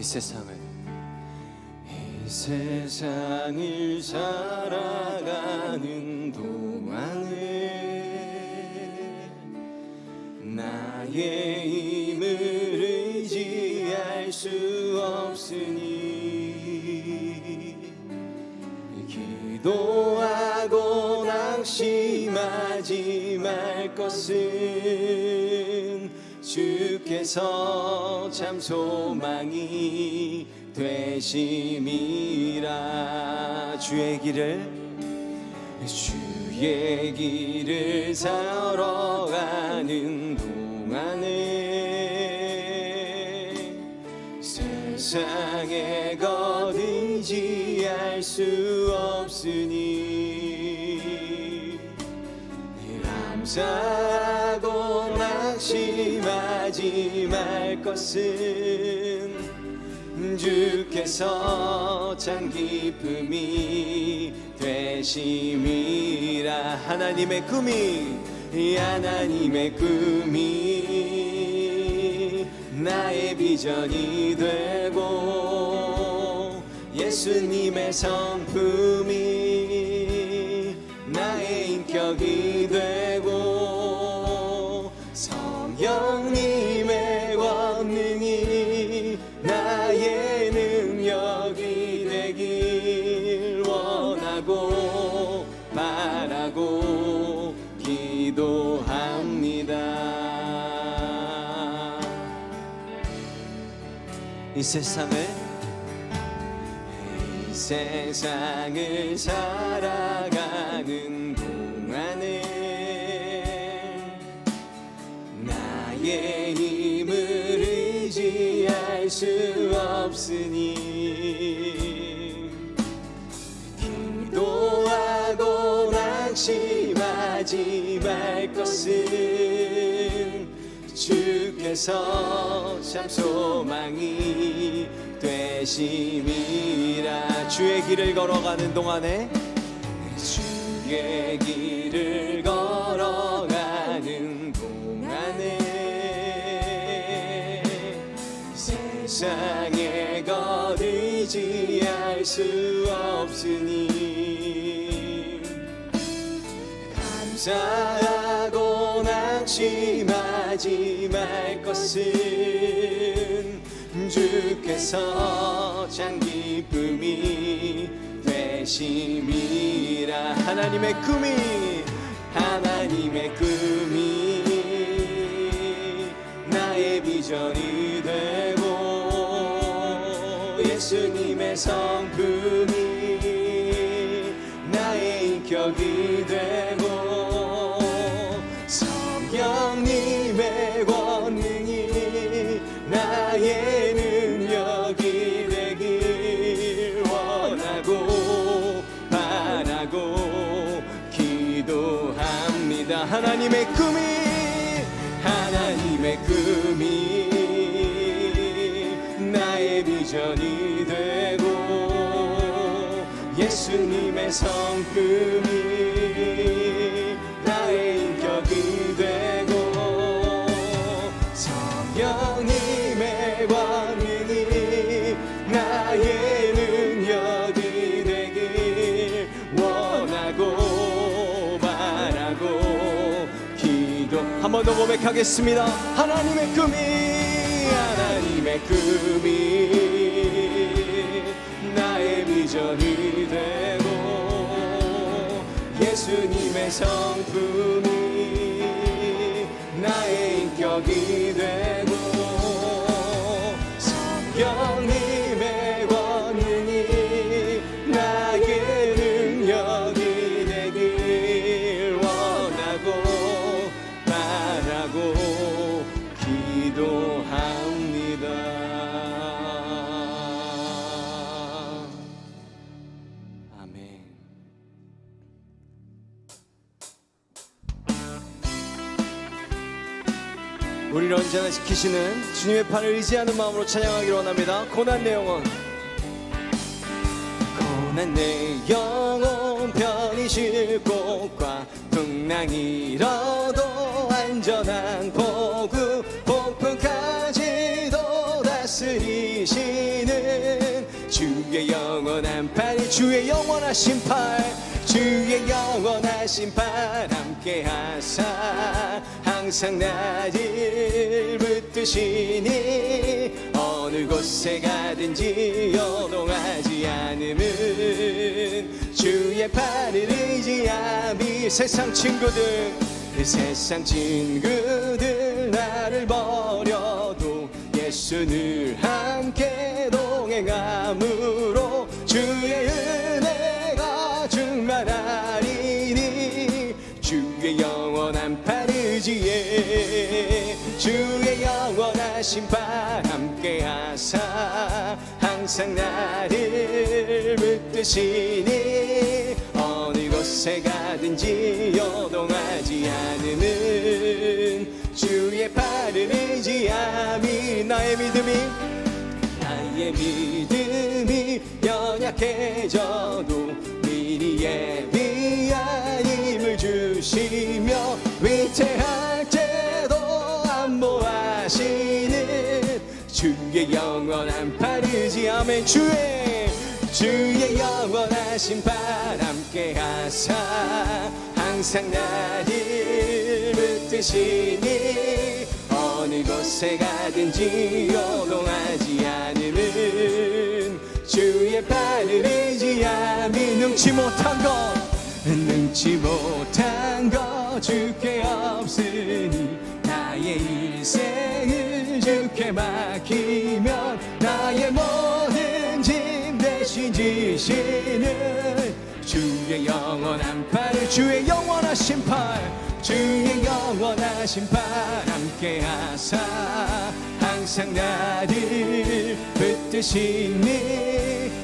이 세상을. 이 세상을 살아가는 동안에 나의 힘을 의지할 수 없으니 기도하고 낙심하지 말 것은 주께서 참 소망이 되심이라 주의 길을 주의 길을 걸어가는 동안에 세상에 거두지 수 없으니 감사하고 말 것은 주께서 참 기쁨이 되심이라. 하나님의 꿈이 하나님의 꿈이 나의 비전이 되고 예수님의 성품이 나의 인격이 되고 세상을 이 세상을 살아가는 동안에 나의 힘을 의지할 수 없으니 기도하고 낙심하지 말 것은 주께서 참 소망이 되심이라 주의 길을 걸어가는 동안에 주의 길을 걸어가는 동안에 세상에 거리지할 수 없으니 감사하고 낙심하지 말 것은 주께서 참 기쁨이 되심이라. 하나님의 꿈이 하나님의 꿈이 나의 비전이 되고 예수님의 성품이 나의 인격이 되고 성품이 나의 인격이 되고 성령님의 권능이 나의 능력이 되길 원하고 바라고 기도 한 번 더 고백하겠습니다. 하나님의 꿈이 하나님의 꿈이 나의 비전이 예수님의 성품이 나의 인격이 되 우리를 언제나 지키시는 주님의 팔을 의지하는 마음으로 찬양하기를 원합니다. 고난 내 영혼. 고난 내 영혼 편히 쉴 곳과 풍랑이 잃어도 안전한 보구 폭풍까지도 다스리신 영원한 팔 주의 영원하신 팔 주의 영원하신 팔 함께 하사 항상 나를 붙드시니 어느 곳에 가든지 여동하지 않음은 주의 팔을 의지함이 세상 친구들 세상 친구들 나를 버려도 예수 늘 함께 동행함으로 주의 주의 영원하신 팔 함께 하사 항상 나를 붙드시니 어느 곳에 가든지 여동하지 않음은 주의 팔을 의지함이 나의 믿음이 나의 믿음이 연약해져도 미리 예비한 힘을 주시며 위태할 주의 영원한 팔 의지하면 주의 주의 영원하신 팔 함께 하사. 항상 나를 붙드시니 어느 곳에 가든지 요동하지 않음은 주의 팔을 의지함이 능치 못한 것 능치 못한 것 주께 없으니 나의 일생을 주께 맡기면 나의 모든 짐 대신 지시는 주의 영원한 팔 주의 영원하신 팔 주의 영원하신 팔 함께 하사 항상 나를 붙드시니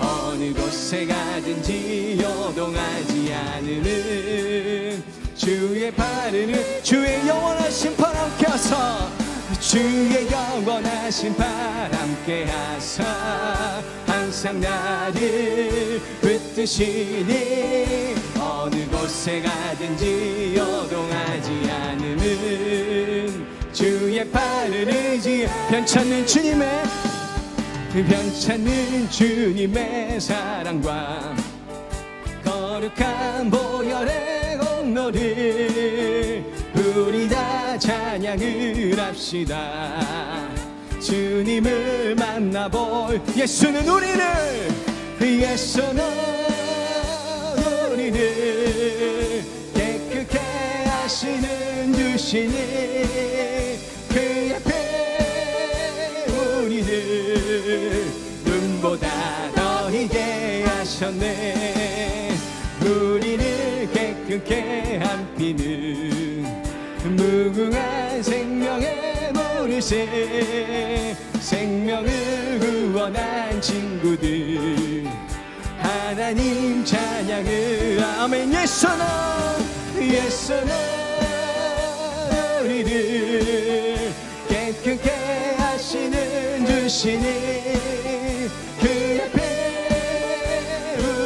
어느 곳에 가든지 요동하지 않으는 주의 팔을 주의 영원하신 팔 함께 하사 주의 영원하신 팔 함께 하사 항상 나를 붙드시니 어느 곳에 가든지 요동하지 않으면 주의 팔을 의지 변찮는 주님의 변찮는 주님의 사랑과 거룩한 보혈의 공로를 찬양을 합시다. 주님을 만나볼 예수는 우리를 예수는 우리를 깨끗게 하시는 주시니 그 앞에 우리를 눈보다 더 희게 하셨네. 우리를 깨끗게 한 피는 무궁한 생명의 모르세 생명을 구원한 친구들. 하나님 찬양을 아멘. 예수는 예수는 우리를 깨끗게 하시는 주시니 그 앞에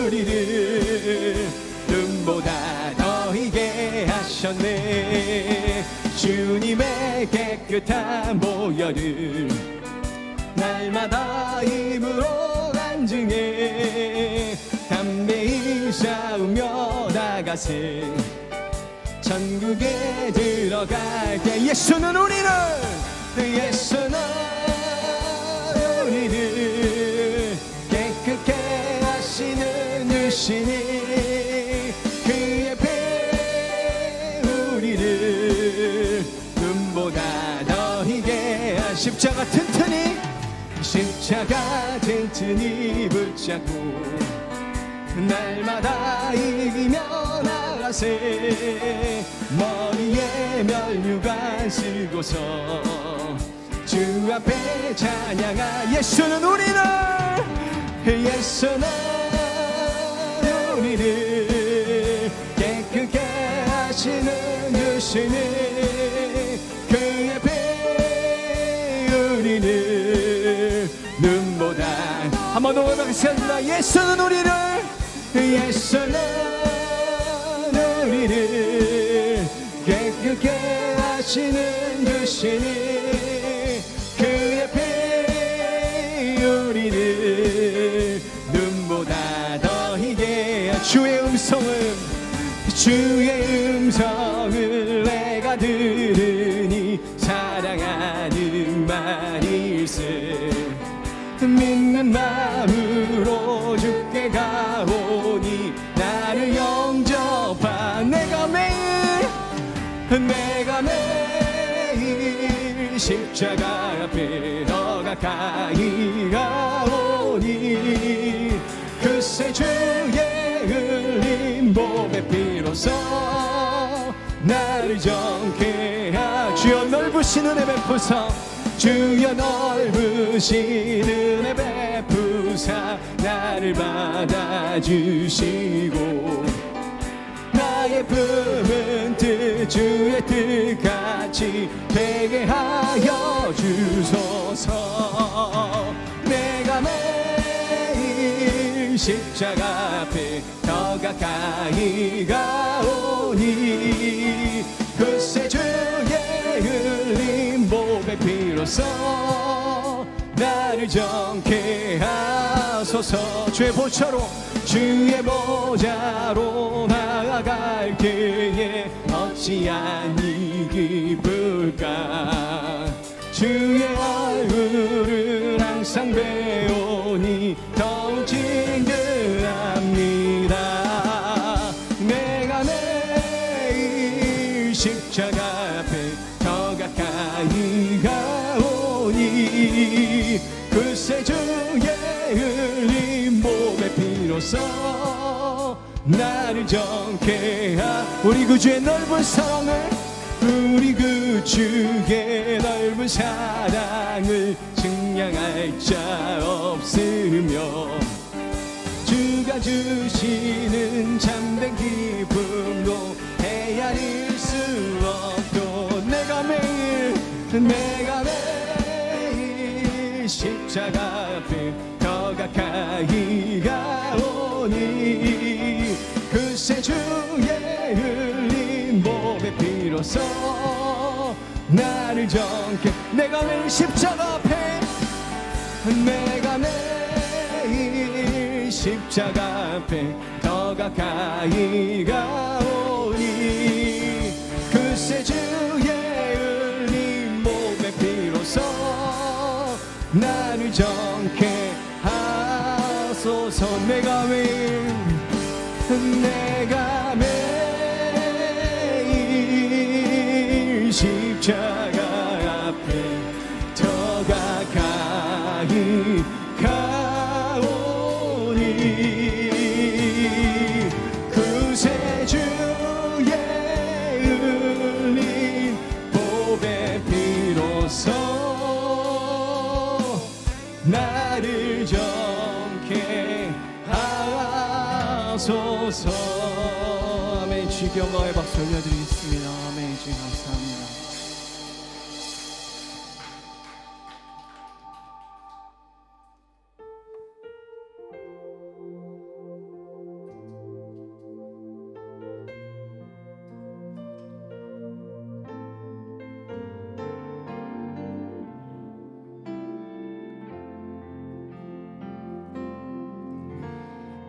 우리를 눈보다 더 희게 하셨네 주님의 깨끗한 보혈을 날마다 입으로 간증해 담대히 싸우며 나가세 천국에 들어갈 때 예수는 우리를 예수는 우리를 깨끗게 하시는 주시니 십자가 튼튼히 십자가 튼튼히 붙잡고 날마다 이기며 나가세. 머리에 면류관 쓰고서 주 앞에 찬양하 예수는 우리를 예수는 우리를 깨끗게 하시는 주시니 한번 더 고백하겠습니다. 예수는 우리를 예수는 우리를 깨끗게 하시는 주시니 그의 피 우리를 눈보다 더 희게 주의 음성은 주의 믿는 마음으로 주께 가오니 나를 영접한 내가 매일 내가 매일 십자가 앞에 더 가까이 가오니 그새 주의 흘린 몸의 피로써 나를 정케 하 주여 넓으신 은혜 베푸사 주여 넓으신 은혜 베푸사 나를 받아주시고 나의 품은 뜻 주의 뜻같이 되게 하여 주소서. 내가 매일 십자가 앞에 더 가까이 가오니 피로써 나를 정케 하소서. 주의 보좌로 주의 보좌로 나아갈 때에 어찌하니 기쁠까? 주의 얼굴을 항상 배우니 더욱 징그합니다. 내가 매일 십자가 피로써 나를 정케 하 우리 구주의 넓은 사랑을 우리 그 주의 넓은 사랑을 증량할 자 없으며 주가 주시는 참된 기쁨도 헤아릴 수 없고 내가 매일 내가 매일 십자가 앞에 더 가까이 주의 흘린 몸의 피로써 나를 정케 내가 매일 십자가 앞에? 내가 매일 십자가 앞에 더 가까이 가오니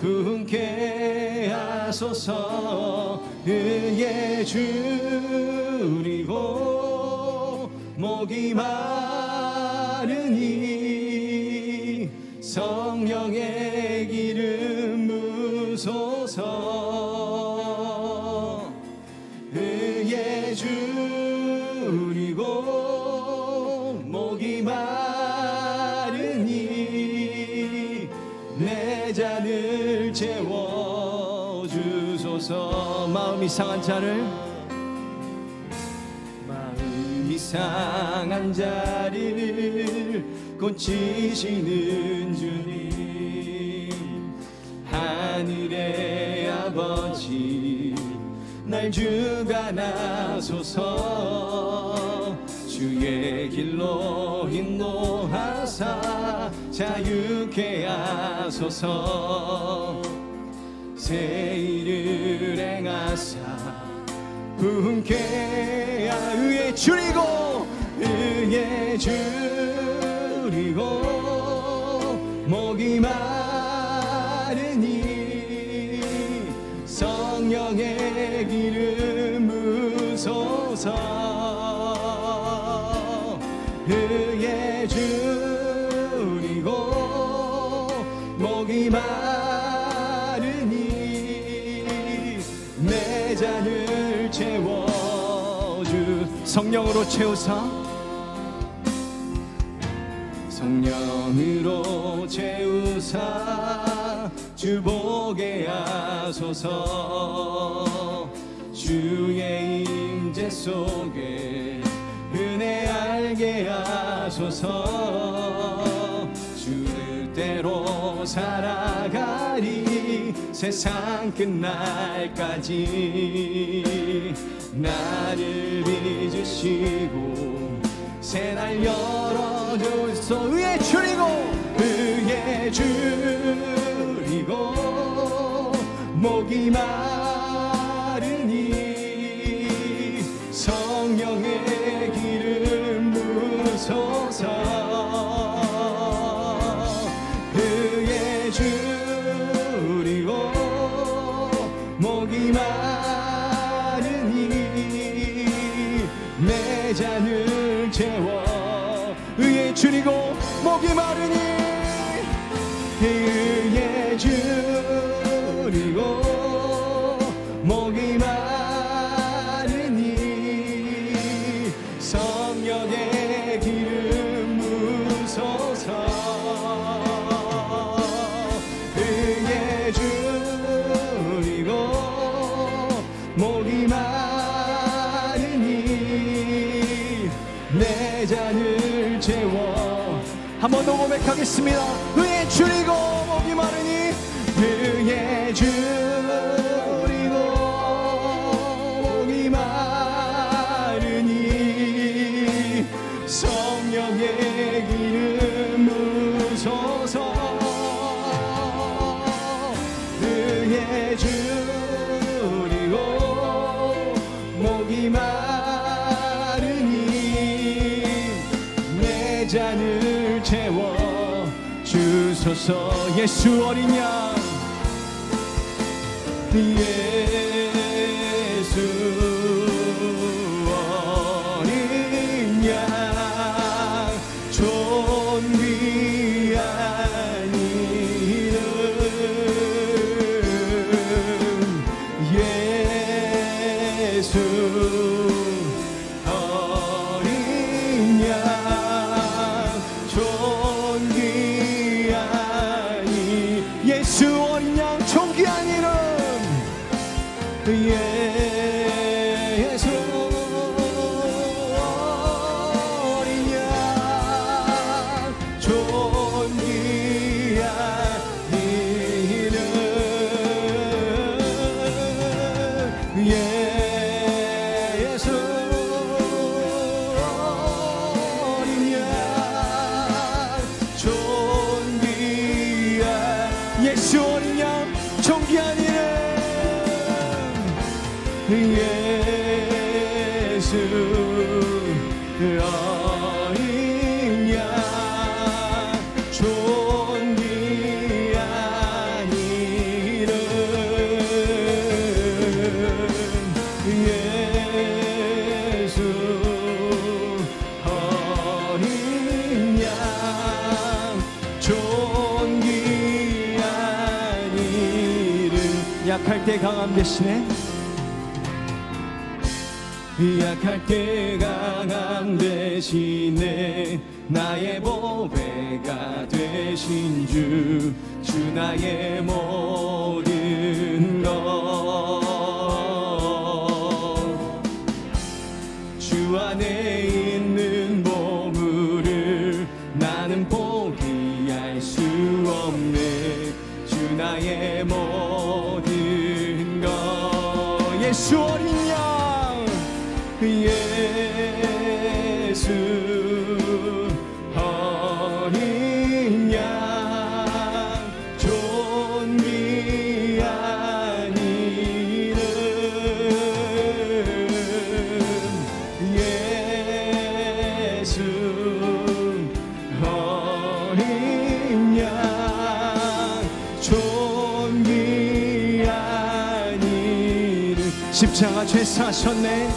분케 하소서 의에 줄이고 목이 마르니 성령의 상한 자를? 마음이 상한 자를 고치시는 주님. 하늘의 아버지 날 주관하소서. 주의 길로 인도하사 자유케 하소서 새 일을 행하사 하 의에 줄이고 의에 줄이고 목이 마 주 성령으로 채우사. 성령으로 채우사. 주 보게 하소서. 주의 임재 속에 은혜 알게 하소서. 주를 대로 살아가리 세상 끝날까지 나를 빚으시고 새날 열어줘서 의에 줄이고 의에 줄이고 목이 마 목이 마르니 더 고백하겠습니다. 의에 줄이고 목이 마르니 주소서 예수 어린 양. 예 약할 때 강함 대신에 약할 때 강함 대신에 나의 보배가 되신 주, 주 나의 모든 것. 어린 양 예수 죄 사셨네.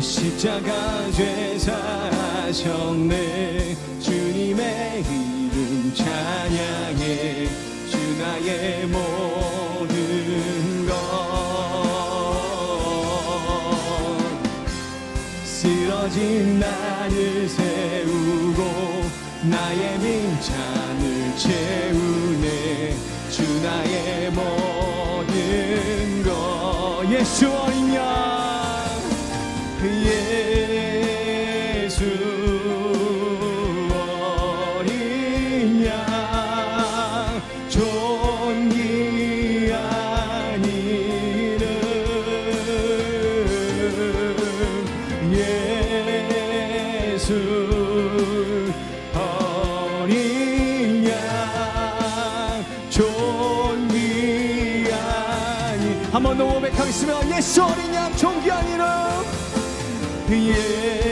십자가 죄 사셨네. 주님의 이름 찬양해. 주 나의 모 한번 더 고백하겠습니다. 예수 어린 양 존귀한 이름. 예수